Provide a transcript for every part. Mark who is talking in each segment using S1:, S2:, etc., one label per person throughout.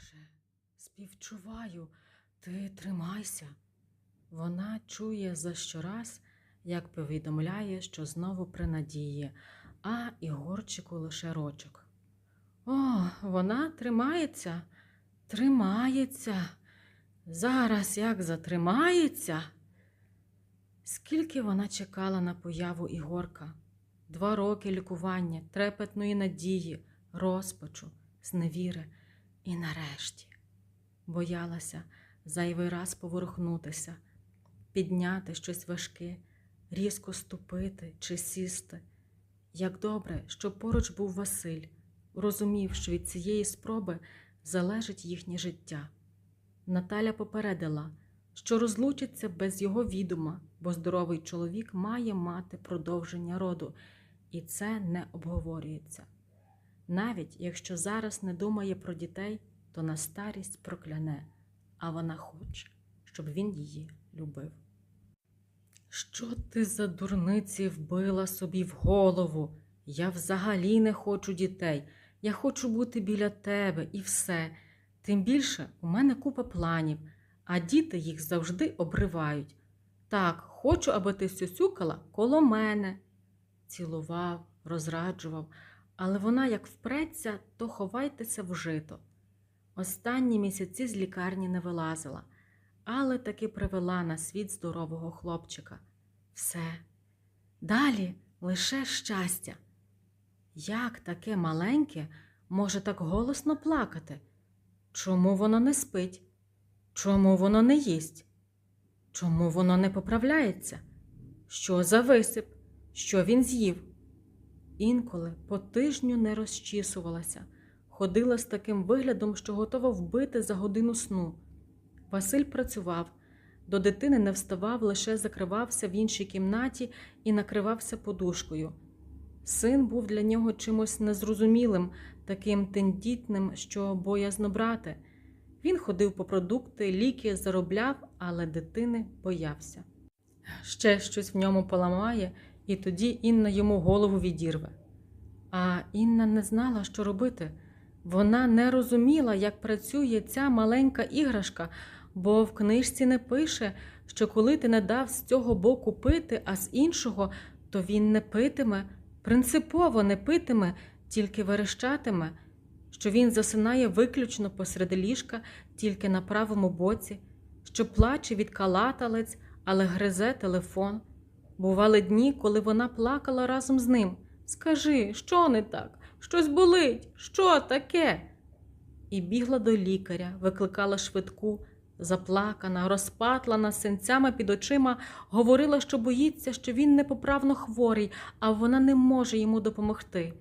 S1: Боже, співчуваю, ти тримайся. Вона чує за щораз, як повідомляє, що знову при надії, а Ігорчику лише рочок. О, вона тримається, тримається. Зараз як затримається. Скільки вона чекала на появу Ігорка? Два роки лікування, трепетної надії, розпачу, зневіри. І нарешті боялася зайвий раз поворухнутися, підняти щось важке, різко ступити чи сісти. Як добре, що поруч був Василь, розумів, що від цієї спроби залежить їхнє життя. Наталя попередила, що розлучиться без його відома, бо здоровий чоловік має мати продовження роду, і це не обговорюється. Навіть якщо зараз не думає про дітей, то на старість прокляне, а вона хоче, щоб він її любив. Що ти за дурниці вбила собі в голову? Я взагалі не хочу дітей. Я хочу бути біля тебе і все. Тим більше у мене купа планів, а діти їх завжди обривають. Так, хочу, аби ти сюсюкала коло мене. Цілував, розраджував, але вона як впреться, то ховайтеся в жито. Останні місяці з лікарні не вилазила, але таки привела на світ здорового хлопчика. Все. Далі лише щастя. Як таке маленьке може так голосно плакати? Чому воно не спить? Чому воно не їсть? Чому воно не поправляється? Що за висип? Що він з'їв? Інколи по тижню не розчісувалася, ходила з таким виглядом, що готова вбити за годину сну. Василь працював, до дитини не вставав, лише закривався в іншій кімнаті і накривався подушкою. Син був для нього чимось незрозумілим, таким тендітним, що боязно брати. Він ходив по продукти, ліки заробляв, але дитини боявся. Ще щось в ньому поламає, і тоді Інна йому голову відірве. А Інна не знала, що робити. Вона не розуміла, як працює ця маленька іграшка, бо в книжці не пише, що коли ти не дав з цього боку пити, а з іншого, то він не питиме, принципово не питиме, тільки верещатиме, що він засинає виключно посеред ліжка, тільки на правому боці, що плаче від калаталець, але гризе телефон. Бували дні, коли вона плакала разом з ним. Скажи, що не так? Щось болить, що таке? І бігла до лікаря, викликала швидку, заплакана, розпатлана, синцями під очима, говорила, що боїться, що він непоправно хворий, а вона не може йому допомогти.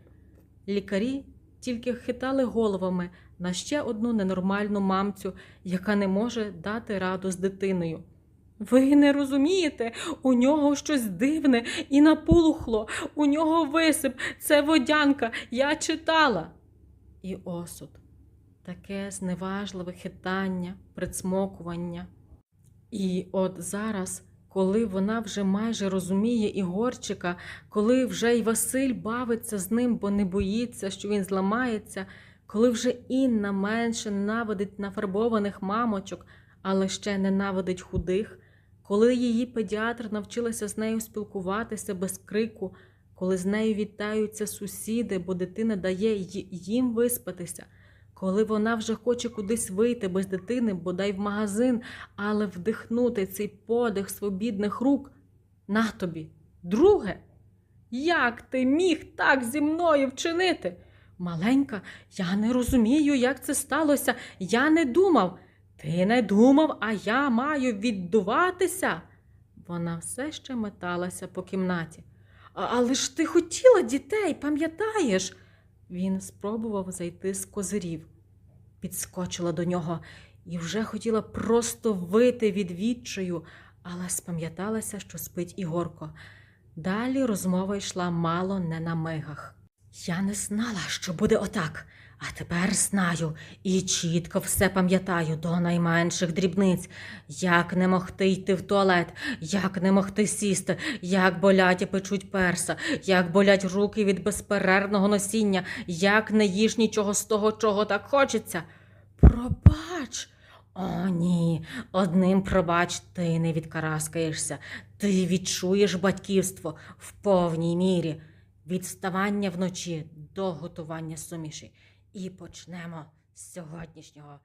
S1: Лікарі тільки хитали головами на ще одну ненормальну мамцю, яка не може дати раду з дитиною. Ви не розумієте, у нього щось дивне і напулухло, у нього висип, це водянка, я читала. І осуд, таке зневажливе хитання, прицмокування. І от зараз, коли вона вже майже розуміє Ігорчика, коли вже й Василь бавиться з ним, бо не боїться, що він зламається, коли вже Інна менше ненавидить нафарбованих мамочок, але ще ненавидить худих, коли її педіатр навчилася з нею спілкуватися без крику, коли з нею вітаються сусіди, бо дитина дає їм виспатися, коли вона вже хоче кудись вийти без дитини, бодай в магазин, але вдихнути цей подих свобідних рук на тобі. Друге, як ти міг так зі мною вчинити? Маленька, я не розумію, як це сталося. Я не думав. Ти не думав, а я маю віддуватися. Вона все ще металася по кімнаті. Але ж ти хотіла дітей, пам'ятаєш? Він спробував зайти з козирів, підскочила до нього і вже хотіла просто вити від відчаю, але спам'яталася, що спить Ігорко. Далі розмова йшла мало не на мигах. Я не знала, що буде отак, а тепер знаю і чітко все пам'ятаю до найменших дрібниць, як не могти йти в туалет, як не могти сісти, як болять і печуть перса, як болять руки від безперервного носіння, як не їж нічого з того, чого так хочеться. Пробач. О, ні, одним пробач ти не відкараскаєшся. Ти відчуєш батьківство в повній мірі від вставання вночі до готування суміші. І почнемо з сьогоднішнього.